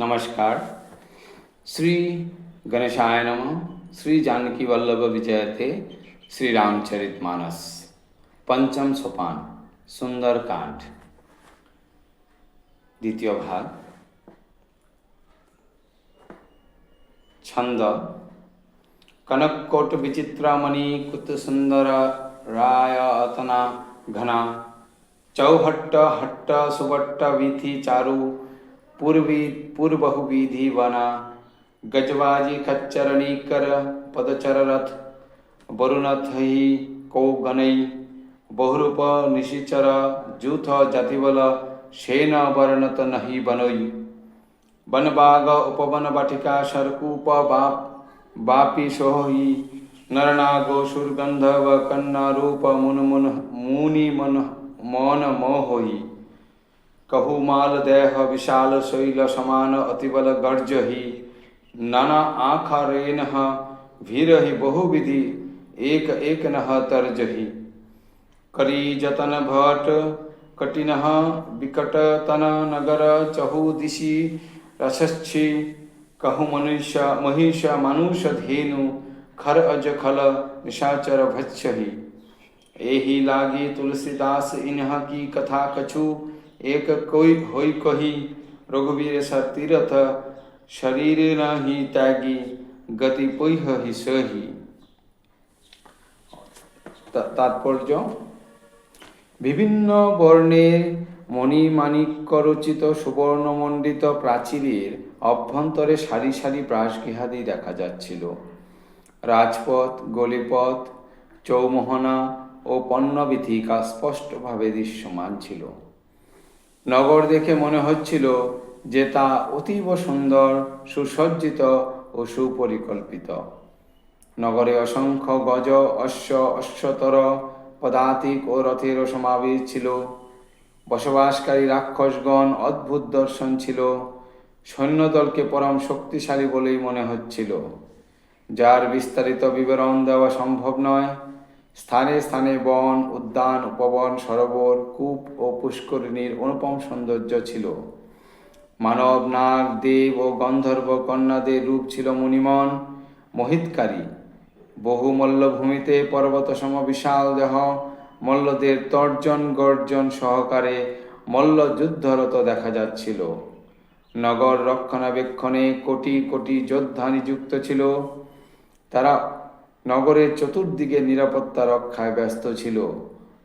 नमस्कार। श्री गणेशाय नम। श्री जानकी वल्लभ विजय थे श्री रामचरित मानस। पंचम सोपान, सुंदर कांड। द्वितीय भाग। छंद। कनकोट विचित्रामणि कुत सुंदर राय अतना घना। चौहट्ट हट्ट सुबट्ट विथि चारु। पूर्वी पूर्वहु विधि वना गजबाजी खच्चरणी कर पदचर रथ वरुणथ ही कौ गणई बहुरूप निशिचर जूथ जातिबल सेन वर्णत नहीं बनई। बनबाग उपवन बाटिका शरकूप बाप। बापी सोही नरनागो सुरगंधव कन्ना रूप मुन मुन मुनि मन मौन मोहि कहु माल देह विशाल शैल समान अतिबल गर्ज ही नाना आखा रेन भीर ही बहुविधि, एक एक नह तर्ज ही करी जतन भट कटिन विकट तन नगर चहु दिशि रसच्छी कहु मनुष्य, महिष, मानुष धेनु, खर अज खल निशाचर भक्षहि एहि लागी तुलसीदास इन्ह की कथा कछु? एक कोई होई कही रघुवीर सर तीरथ शरीर नहीं त्यागी गति পৈহ হি সহি তা- তাৎপর্য বিভিন্ন বর্ণের মণিমাণিক্য রচিত সুবর্ণমণ্ডিত প্রাচীরের অভ্যন্তরে সারি সারি প্রাসগৃহাদি দেখা যাচ্ছিল রাজপথ গলিপথ চৌমোহনা ও পণ্যবিথিকা স্পষ্টভাবে দৃশ্যমান ছিল নগর দেখে মনে হচ্ছিল যে তা অতীব সুন্দর, সুসজ্জিত ও সুপরিকল্পিত। নগরে অসংখ্য গজ, অশ্ব, অশ্বতর, পদাতিক ও রথের সমাবেশ ছিল। বসবাসকারী রাক্ষসগণ অদ্ভুত দর্শন ছিল। সৈন্যদলকে পরম শক্তিশালী বলেই মনে হচ্ছিল। যার বিস্তারিত বিবরণ দেওয়া সম্ভব নয় স্থানে স্থানে বন, উদ্যান, উপবন, সরোবর, কূপ ও পুষ্করিণীর অনুপম সৌন্দর্য ছিল। মানব, নাগ, দেব ও গন্ধর্ব কন্যাদের রূপ ছিল মুনিমন, মোহিতকারী। বহু মল্লভূমিতে পর্বতসম বিশাল দেহ, মল্লদের তর্জন গর্জন সহকারে মল্ল যুদ্ধরত দেখা যাচ্ছিল। নগর রক্ষণাবেক্ষণে কোটি কোটি যোদ্ধা নিযুক্ত ছিল। তারা নগরের চতুর্দিকে নিরাপত্তা রক্ষায় ব্যস্ত ছিল।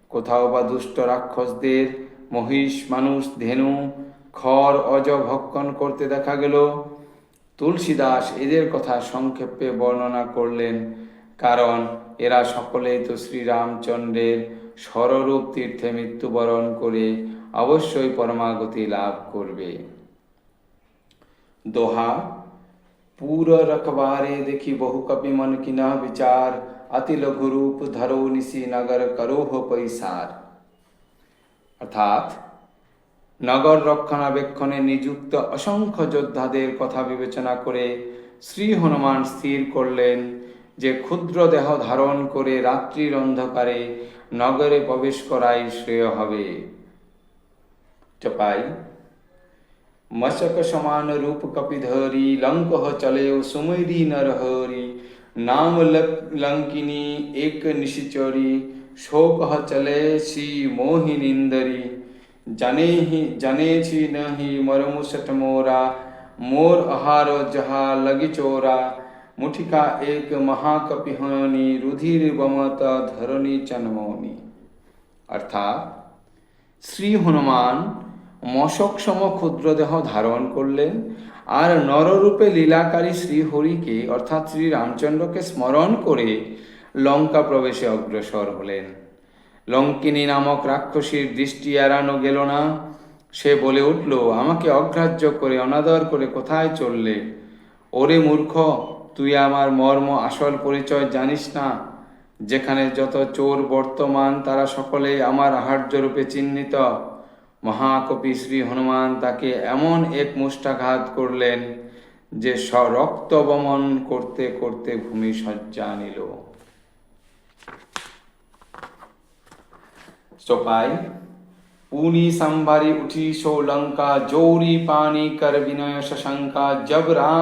কোথাও বা দুষ্ট রাক্ষসদের মহিষ, মানুষ, ধেনু, খড় অজ ভক্ষণ করতে দেখা গেল। তুলসীদাস এদের কথা সংক্ষেপে বর্ণনা করলেন, কারণ এরা সকলেই তো শ্রীরামচন্দ্রের স্বরূপ তীর্থে মৃত্যুবরণ করে অবশ্যই পরমাগতি লাভ করবে। दोहा पूर रखबारे देखी बहु कपि मन की न विचार अति लघु रूप धरो निशी नगर करोह पैसार অর্থাৎ নগর রক্ষণাবেক্ষণে নিযুক্ত অসংখ্য যোদ্ধাদের কথা বিবেচনা করে শ্রী হনুমান স্থির করলেন যে ক্ষুদ্র দেহ ধারণ করে রাত্রির অন্ধকারে নগরে প্রবেশ করাই শ্রেয় হবে চপাই मशक समान रूप कपिधरी, लंक चले सुमरी नरहरी। नाम लंकिनी, एक निशिचरी। शोक चले सी मोहि जने ही, जने छी नही मरमु सठ मोरा। मोर आहार जहा लगी चोरा। मुठिका एक महाकपिहानी, रुधिर बमत धरणी चनमोनी। अर्थात, श्री हनुमान মশকসম ক্ষুদ্রদেহ ধারণ করলেন আর নররূপে লীলাকারী শ্রীহরিকে, অর্থাৎ শ্রী রামচন্দ্রকে স্মরণ করে লঙ্কা প্রবেশে অগ্রসর হলেন। লঙ্কিনী নামক রাক্ষসীর দৃষ্টি এড়ানো গেল না। সে বলে উঠল, আমাকে অগ্রাহ্য করে, অনাদর করে কোথায় চললে? ওরে মূর্খ, তুই আমার মর্ম আসল পরিচয় জানিস না? যেখানে যত চোর বর্তমান, তারা সকলেই আমার আহার্য রূপে চিহ্নিত। মহাকপি শ্রী হনুমান তাকে এমন এক মুষ্টাঘাত করলেন যে রক্ত বমন করতে করতে ভূমি সজ্জা নিল চোপাই पूनी संभारी उठी सो लंका जोरी पानी कर विनय शशंका जब रा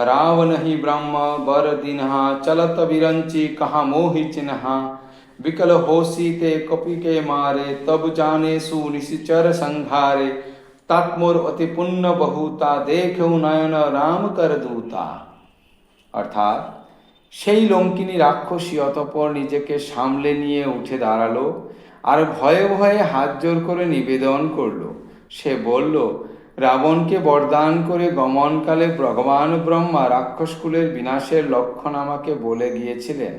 रावण ही ब्रह्म बर दिनहा चलत विरंची कहा मोहि चिन्हा विकल होसी ते कपि के मारे तब जाने सुनिश्चर संघारे তাৎমোর অতি পুণ্য বহুতা দেখেও নয়ন রাম কর দূতা অর্থাৎ সেই লঙ্কিনী রাক্ষসী অতপর নিজেকে সামলে নিয়ে উঠে দাঁড়ালো আর ভয়ে ভয়ে হাত জোর করে নিবেদন করলো সে বলল রাবণকে বরদান করে গমনকালে ভগবান ব্রহ্মা রাক্ষসকুলের বিনাশের লক্ষণ আমাকে বলে গিয়েছিলেন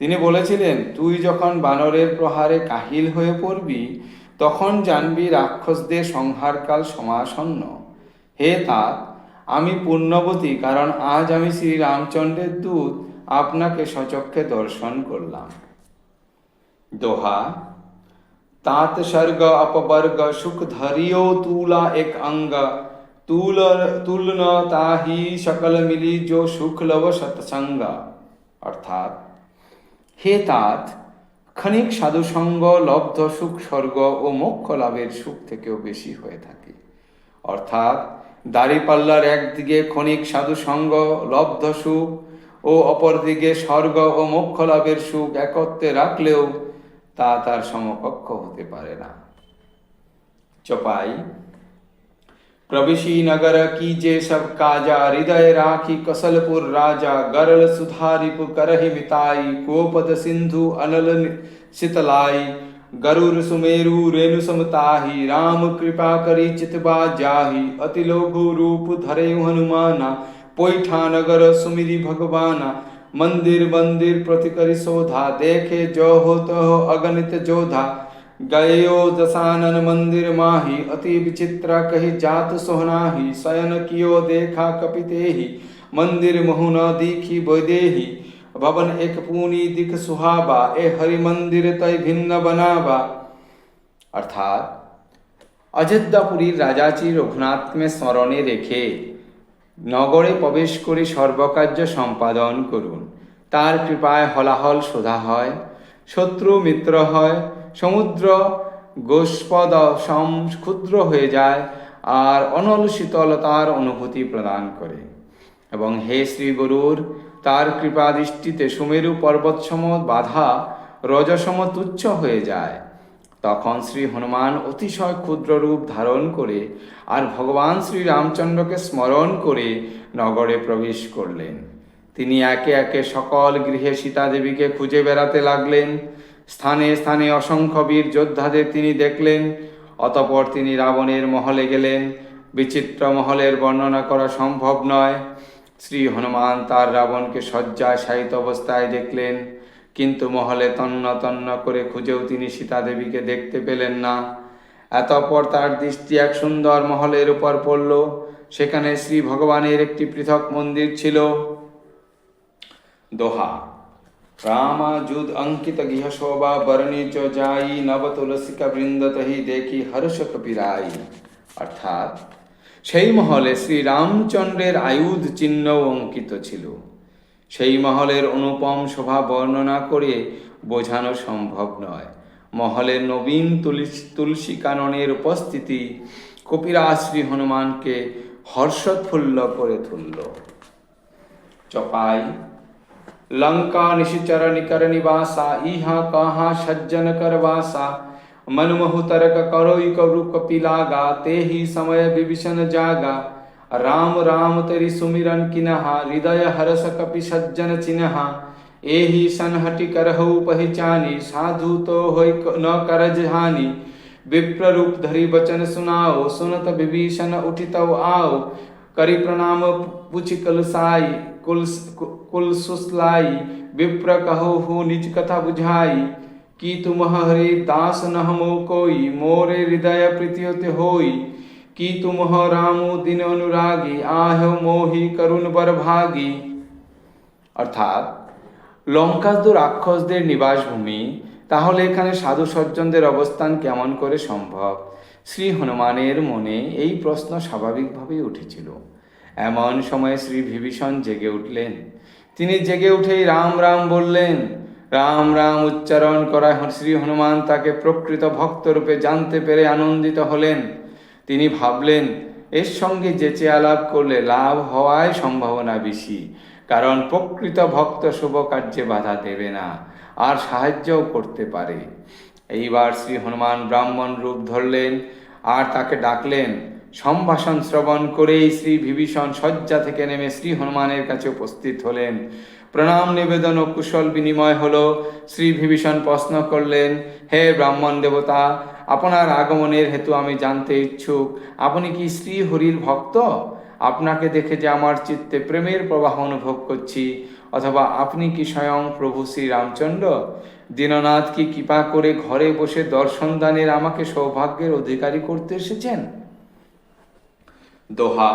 তিনি বলেছিলেন, তুই যখন বানরের প্রহারে কাহিল হয়ে পড়বি, তখন জানবি রাক্ষসদের সংহারকাল সমাসন্ন। হে তা আমি পুণ্যবতী কারণ আজ আমি শ্রী রামচন্দ্রের দূত, আপনাকে সচক্ষে দর্শন করলাম। দোহা। তাঁত স্বর্গ অপবর্গ, সুখ ধরিও তুলা এক অঙ্গ। তুল তুলন তাহি সকল মিলি যো সুখ লব সৎসঙ্গ। অর্থাৎ হে তাত, ক্ষণিক সাধুসঙ্গ, লব্ধ সুখ স্বর্গ ও মোক্ষ লাভের সুখ থেকেও বেশি হয়ে থাকে। অর্থাৎ দাড়িপাল্লার একদিকে ক্ষণিক সাধুসঙ্গ, লব্ধ সুখ ও অপরদিকে স্বর্গ ও মোক্ষ লাভের সুখ একত্রে রাখলেও তা তার সমকক্ষ হতে পারে না। চপাই प्रविशी नगर कीजे सब काजा हृदय राखी कसलपुर राजा गरल सुधारिपु करहि मिताई, कोपद सिंधु अनल शीतलाई गरुर सुमेरु रेणु समताही, राम कृपा करी चितबा जाही अति लोघु रूप धरे हनुमाना पोईठा नगर सुमिरी भगवाना, मंदिर मंदिर प्रति करी शोधा, देखे जो हो तो अगणित जोधा। गयो दशानन मंदिर माही अति विचित्र कही जात सोहनाही शयन कियो देखा कपिते ही मंदिर महुना दीखी वैदेही भवन एक पूनी दिख सुहाबा ए हरि मंदिर तय भिन्न बनाबा অর্থাৎ অযোধ্যাপুরীর রাজাচি রঘুনাথকে স্মরণে রেখে নগরে প্রবেশ করে সর্বকার্য সম্পাদন করুন তার কৃপায় হলাহল শোধা হয় শত্রু মিত্র হয় সমুদ্র গোষ্পদ সম ক্ষুদ্র হয়ে যায় আর অনল শীতলতার অনুভূতি প্রদান করে। এবং হে শ্রী গরুর, তার কৃপা দৃষ্টিতে সুমেরু পর্বতসম বাধা রজসম তুচ্ছ হয়ে যায়। তখন শ্রী হনুমান অতিশয় ক্ষুদ্র রূপ ধারণ করে আর ভগবান শ্রী রামচন্দ্রকে স্মরণ করে নগরে প্রবেশ করলেন। তিনি একে একে সকল গৃহে সীতাদেবীকে খুঁজে বেড়াতে লাগলেন। স্থানে স্থানে অসংখ্য বীর যোদ্ধাদের তিনি দেখলেন, অতপর তিনি রাবণের মহলে গেলেন। বিচিত্র মহলের বর্ণনা করা সম্ভব নয়। শ্রী হনুমান তার রাবণকে শয্যায় শায়িত অবস্থায় দেখলেন, কিন্তু মহলে তন্ন তন্ন করে খুঁজেও তিনি সীতাদেবীকে দেখতে পেলেন না। এতপর তার দৃষ্টি এক সুন্দর মহলের উপর পড়ল। সেখানে শ্রী ভগবানের একটি পৃথক মন্দির ছিল, দোহা। রামাযুদ অঙ্কিত গৃহ শোভা বরণী চ যাই নব তুলসিকা বৃন্দতহি দেখি হর্ষ কপিরাই অর্থাৎ সেই মহলে শ্রী রামচন্দ্রের আয়ুধ চিহ্ন অঙ্কিত ছিল। সেই মহলের অনুপম শোভা বর্ণনা করে বোঝানো সম্ভব নয়। মহলের নবীন তুলসী কাননের উপস্থিতি কপিরা শ্রী হনুমানকে হর্ষোৎফুল্ল করে তুলল। চপাই लंका निशिचर निकर निवासा, इहा कहा सज्जन कर वासा मनमहु तरक करु कपिलागा ते ही समय विभीषण जागा। राम राम तेरी सुमिरन किनहा, हृदय हरस कपि सज्जन चिन्हा। एही सनहटि करहु पहचानी, साधु तो होई न करज हानि। विप्र रूप धरि बचन सुनाओ, सुनत विभीषण उठितव आओ करि प्रणाम पुछि कलसाई कुल कुल सुसलाई विप्र कहो हो निज कथा बुझाई कि तुम हरे दास न हमो कोई मोरे हृदय प्रीतियोत होई कि तुम ह रामो दिन अनुरागी आह मोहि করুণ বর ভাগী অর্থাৎ লঙ্কা তো রাক্ষসদের নিবাসভূমি তাহলে এখানে সাধু সজ্জনদের অবস্থান কেমন করে সম্ভব শ্রী হনুমানের মনে এই প্রশ্ন স্বাভাবিকভাবেই উঠেছিল। এমন সময় শ্রী বিভীষণ জেগে উঠলেন। তিনি জেগে উঠেই রাম রাম বললেন, রাম রাম উচ্চারণ করায় শ্রী হনুমান তাকে প্রকৃত ভক্তরূপে জানতে পেরে আনন্দিত হলেন। তিনি ভাবলেন, এর সঙ্গে যেচে আলাপ করলে লাভ হওয়ায় সম্ভাবনা বেশি, কারণ প্রকৃত ভক্ত শুভ কার্যে বাধা দেবে না, আর সাহায্যও করতে পারে। এইবার শ্রী হনুমান ব্রাহ্মণ রূপ ধরলেন আর তাকে ডাকলেন। সম্ভাষণ শ্রবণ করেই শ্রী বিভীষণ শয্যা থেকে নেমে শ্রী হনুমানের কাছে উপস্থিত হলেন। প্রণাম নিবেদন ও কুশল বিনিময় হল। শ্রী বিভীষণ প্রশ্ন করলেন, হে ব্রাহ্মণ দেবতা, আপনার আগমনের হেতু আমি জানতে ইচ্ছুক। আপনি কি শ্রী হরির ভক্ত? আপনাকে দেখে যে আমার চিত্তে প্রেমের প্রবাহ অনুভব করছি। অথবা আপনি কি স্বয়ং প্রভু শ্রীরামচন্দ্র? দীননাথ কি কৃপা করে ঘরে বসে দর্শন দানের আমাকে সৌভাগ্যের অধিকারী করতে এসেছেন? দোহা।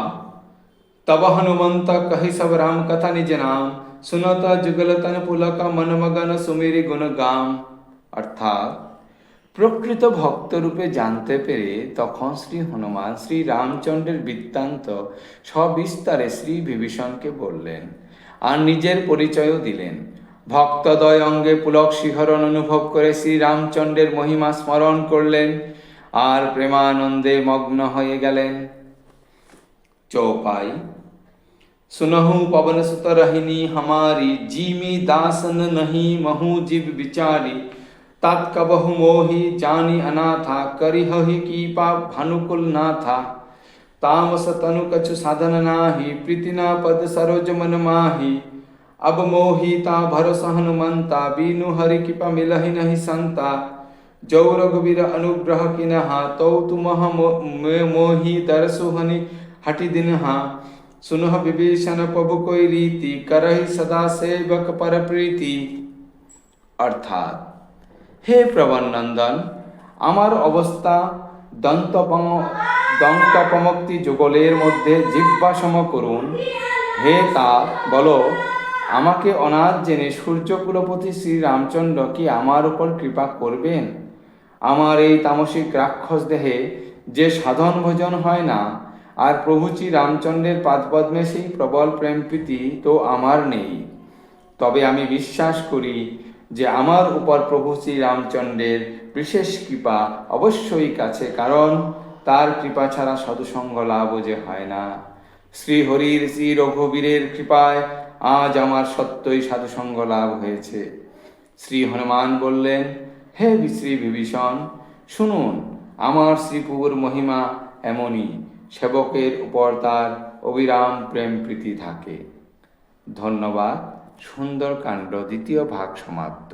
তব হনুমন্ত কহি সব রাম কথা নিজ নাম, সুনতা যুগলতন পুলক মনমগন সুমেরি গুণগাম অর্থাৎ, প্রকৃত ভক্ত রূপে জানতে পেরে তখন শ্রী হনুমান শ্রী রামচন্দ্রের বৃত্তান্ত সবিস্তারে শ্রী বিভীষণকে বললেন আর নিজের পরিচয়ও দিলেন ভক্তদয় অঙ্গে পুলক শিহরণ অনুভব করে শ্রী রামচন্দ্রের মহিমা স্মরণ করলেন আর প্রেমানন্দে মগ্ন হয়ে গেলেন चौपाई सुनहु पवन सुत रहिनी हमारी जीमी दासन नहीं महु जीव विचारी तात कबहु मोहि जानी अनाथा करिहहि कीपा भानुकुल नाथा तामस तनु कछु साधन नाही प्रीति न पद सरोज मन माही अब मोहि ता भरोस हनुमंता बीनु हरि कृपा मिलहि नहीं संता जौ रघुवीर अनुग्रह किनहा तौ तुमह मो- मोहि दरसुहनि हटि दिनहा सुनह विभीषण प्रभु कोई रीति करहि सदा सेवक पर প্রীতি অর্থাৎ হে প্রবন্নন্দন আমার অবস্থা দন্তপম দন্তপমক্তি যুগলের মধ্যে জিব্বাসম করুন। হে তা, বলো, আমাকে অনাথ জেনে সূর্যকুলপতি শ্রী রামচন্দ্র কি আমার উপর কৃপা করবেন? আমার এই তামসিক রাক্ষস দেহে যে সাধন ভোজন হয় না, আর প্রভু শ্রী রামচন্দ্রের পাদপদ্মে সেই প্রবল প্রেম প্রীতি তো আমার নেই। তবে আমি বিশ্বাস করি যে আমার উপর প্রভু শ্রী রামচন্দ্রের বিশেষ কৃপা অবশ্যই কাছে, কারণ তার কৃপা ছাড়া সাধুসঙ্গ লাভও যে হয় না। শ্রী হরির শ্রী রঘুবীরের কৃপায় আজ আমার সত্যই সাধুসঙ্গ লাভ হয়েছে। শ্রী হনুমান বললেন, হে শ্রী বিভীষণ, শুনুন, আমার শ্রীপুর মহিমা এমনই, সেবকের উপর তার অবিরাম প্রেম প্রীতি থাকে। ধন্যবাদ সুন্দরকাণ্ড দ্বিতীয় ভাগ সমাপ্ত।